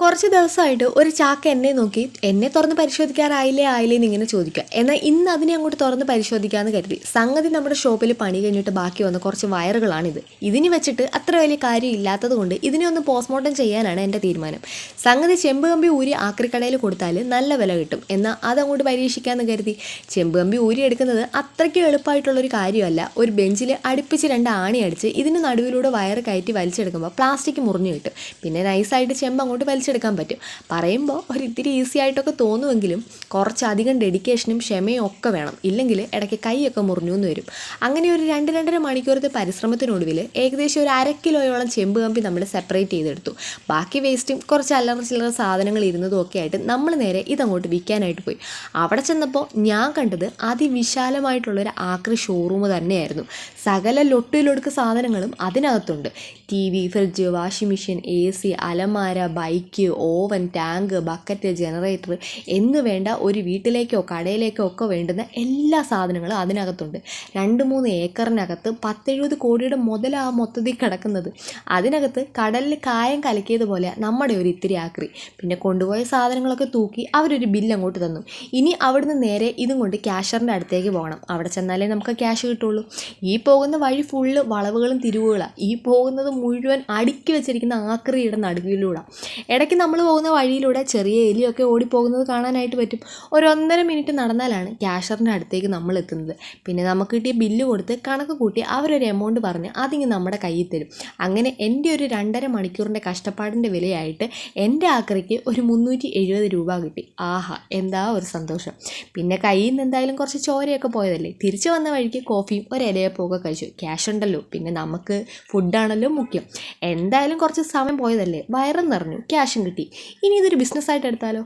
കുറച്ച് ദിവസമായിട്ട് ഒരു ചാക്ക എന്നെ നോക്കി എന്നെ തുറന്ന് പരിശോധിക്കാറായില്ലേ ആയില്ലേ എന്ന് ഇങ്ങനെ ചോദിക്കുക. എന്നാൽ ഇന്ന് അതിനെ അങ്ങോട്ട് തുറന്ന് പരിശോധിക്കാമെന്ന് കരുതി. സംഗതി നമ്മുടെ ഷോപ്പിൽ പണി കഴിഞ്ഞിട്ട് ബാക്കി വന്ന കുറച്ച് വയറുകളാണിത്. ഇതിന് വെച്ചിട്ട് അത്ര വലിയ കാര്യം ഇല്ലാത്തത് കൊണ്ട് ഇതിനെ ഒന്ന് പോസ്റ്റ്മോർട്ടം ചെയ്യാനാണ് എന്റെ തീരുമാനം. സംഗതി ചെമ്പ് കമ്പി ഊരി ആക്രിക്കടയിൽ കൊടുത്താൽ നല്ല വില കിട്ടും. എന്നാൽ അതങ്ങോട്ട് പരീക്ഷിക്കാമെന്ന് കരുതി. ചെമ്പ് കമ്പി ഊരി എടുക്കുന്നത് അത്രയ്ക്ക് എളുപ്പമായിട്ടുള്ളൊരു കാര്യമല്ല. ഒരു ബെഞ്ചിൽ അടുപ്പിച്ച് രണ്ട് ആണി അടിച്ച് ഇതിന് നടുവിലൂടെ വയറ് കയറ്റി വലിച്ചെടുക്കുമ്പോൾ പ്ലാസ്റ്റിക് മുറിഞ്ഞു കിട്ടും. പിന്നെ നൈസായിട്ട് ചെമ്പ് അങ്ങോട്ട് വലിച്ചെടുക്കാൻ പറ്റും. പറയുമ്പോൾ ഒരു ഇത്തിരി ഈസി ആയിട്ടൊക്കെ തോന്നുമെങ്കിലും കുറച്ചധികം ഡെഡിക്കേഷനും ക്ഷമയും ഒക്കെ വേണം. ഇല്ലെങ്കിൽ ഇടയ്ക്ക് കൈയൊക്കെ മുറിഞ്ഞു എന്ന് വരും. അങ്ങനെ ഒരു രണ്ട് രണ്ടര മണിക്കൂറത്തെ പരിശ്രമത്തിനൊടുവിൽ ഏകദേശം ഒരു അര കിലോയോളം ചെമ്പ് കമ്പി നമ്മൾ സെപ്പറേറ്റ് ചെയ്തെടുത്തു. ബാക്കി വേസ്റ്റും കുറച്ച് അല്ലറ ചില്ലറ സാധനങ്ങൾ ഇരുന്നതും ഒക്കെ ആയിട്ട് നമ്മൾ നേരെ ഇതങ്ങോട്ട് വിൽക്കാനായിട്ട് പോയി. അവിടെ ചെന്നപ്പോൾ ഞാൻ കണ്ടത് അതിവിശാലമായിട്ടുള്ളൊരു ആക്രി ഷോറൂം തന്നെയായിരുന്നു. സകല ലൊട്ടിലൊടുക്ക് സാധനങ്ങളും അതിനകത്തുണ്ട്. T V fridge washing machine A C അലമാര bike oven tank bucket generator എന്ന് വേണ്ട ഒരു വീട്ടിലേക്കോ കടയിലേക്കോ ഒക്കെ വേണ്ടുന്ന എല്ലാ സാധനങ്ങളും അതിനകത്തുണ്ട്. രണ്ട് മൂന്ന് ഏക്കറിനകത്ത് പത്തെഴുപത് കോടിയുടെ മുതലാ മൊത്തത്തിൽ കിടക്കുന്നത്. അതിനകത്ത് കടലിൽ കായം കലക്കിയതുപോലെ നമ്മുടെ ഒരു ഇത്തിരി ആക്രി. പിന്നെ കൊണ്ടുപോയ സാധനങ്ങളൊക്കെ തൂക്കി അവരൊരു ബില്ല് അങ്ങോട്ട് തന്നു. ഇനി അവിടുന്ന് നേരെ ഇതും കൊണ്ട് ക്യാഷറിന്റെ അടുത്തേക്ക് പോകണം. അവിടെ ചെന്നാലേ നമുക്ക് ക്യാഷ് കിട്ടുള്ളൂ. ഈ പോകുന്ന വഴി ഫുള്ള് വളവുകളും തിരിവുകളാണ് ഈ പോകുന്നത് മുഴുവൻ അടുക്കി വെച്ചിരിക്കുന്ന ആക്രിയുടെ നടുവിലൂടെ. ഇടയ്ക്ക് നമ്മൾ പോകുന്ന വഴിയിലൂടെ ചെറിയ എലിയൊക്കെ ഓടിപ്പോകുന്നത് കാണാനായിട്ട് പറ്റും. ഒരു ഒന്നര മിനിറ്റ് നടന്നാലാണ് ക്യാഷറിന്റെ അടുത്തേക്ക് നമ്മൾ എത്തുന്നത്. പിന്നെ നമുക്ക് കിട്ടിയ ബില്ല് കൊടുത്ത് കണക്ക് കൂട്ടി അവരൊരു എമൗണ്ട് പറഞ്ഞ് അതിങ്ങ് നമ്മുടെ കയ്യിൽ തരും. അങ്ങനെ എന്റെ ഒരു രണ്ടര മണിക്കൂറിന്റെ കഷ്ടപ്പാടിന്റെ വിലയായിട്ട് എന്റെ ആക്രയ്ക്ക് ഒരു മുന്നൂറ്റി എഴുപത് രൂപ കിട്ടി. ആഹാ എന്താ ഒരു സന്തോഷം. പിന്നെ കയ്യിൽ നിന്ന് എന്തായാലും കുറച്ച് ചോരയൊക്കെ പോയതല്ലേ? തിരിച്ചു വന്ന വഴിക്ക് കോഫിയും ഒരു ഇലയപ്പമൊക്കെ കഴിച്ചു. ക്യാഷ് ഉണ്ടല്ലോ. പിന്നെ നമുക്ക് ഫുഡാണല്ലോ മുഖ്യം. എന്തായാലും കുറച്ച് സമയം പോയതല്ലേ? വയറും നിറഞ്ഞു. ക്യാഷും കിട്ടി. ഇനി ഇതൊരു ബിസിനസ്സായിട്ട് എടുത്താലോ?